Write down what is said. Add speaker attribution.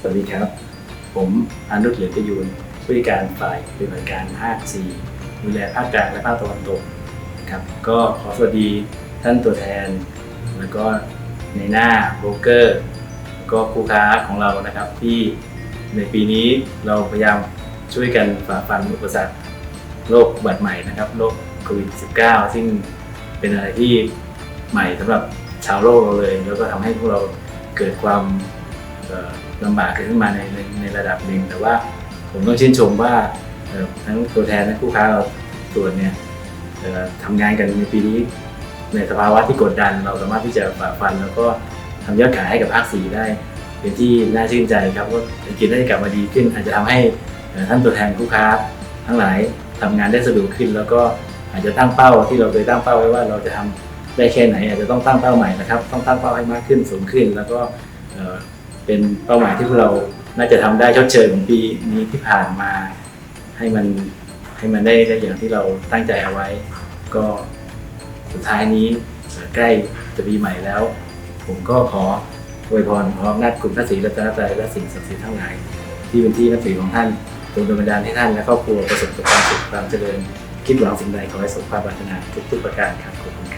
Speaker 1: สวัสดีครับ ผมอนุชเหลือประยูนผู้จัดการฝ่ายปฏิบัติการภาค4ดูแลภาคกลางและภาคตะวันตกครับก็ขอสวัสดีท่านตัวแทน แล้วก็ในหน้าโบรกเกอร์ก็คู่ค้าของเรานะครับที่ในปีนี้เราพยายามช่วยกันฝ่าฟันอุปสรรคโรคบัติใหม่นะครับโรคโควิด -19 ซึ่งเป็นอะไรที่ใหม่สำหรับชาวโลกเราเลย แล้วก็ทำให้พวกเราเกิดความ ลำบากขึ้นมาในในในระดับหนึ่งแต่ว่าผมต้องชื่นชมว่าทั้งตัวแทนและคู่ค้าเราส่วนเนี่ยทำงานกันในปีนี้ ในสภาวะที่กดดัน เราสามารถที่จะฝ่าฟัน แล้วก็ทำยอดขายให้กับภาคสีได้ เป็นที่น่าชื่นใจครับว่าเศรษฐกิจได้กลับมาดีขึ้น อาจจะทำให้ท่านตัวแทนคู่ค้า ทั้งหลายทำงานได้สะดวกขึ้น แล้วก็อาจจะตั้งเป้าที่เราเคยตั้งเป้าไว้ว่าเราจะทำได้แค่ไหน อาจจะต้องตั้งเป้าใหม่นะครับ ต้องตั้งเป้าให้มากขึ้นสูงขึ้น แล้วก็ เป็นเป้าหมายที่พวกเราน่าจะทำได้ชดเชยของปีนี้ที่ผ่านมาให้มันให้มันได้ได้อย่างที่เราตั้งใจเอาไว้ ก็สุดท้ายนี้ใกล้จะปีใหม่แล้ว ผมก็ขออวยพรพร้อมนัดคุณพระศรีรัตนตรัยและสิ่งศักดิ์สิทธิ์ทั้งหลายที่เป็นที่นับถือของท่านจงดลบันดาลให้ท่านและครอบครัวประสบกับความสุขความเจริญ คิดหวังสิ่งใดขอให้สมความปรารถนาทุกๆประการครับขอบคุณครับ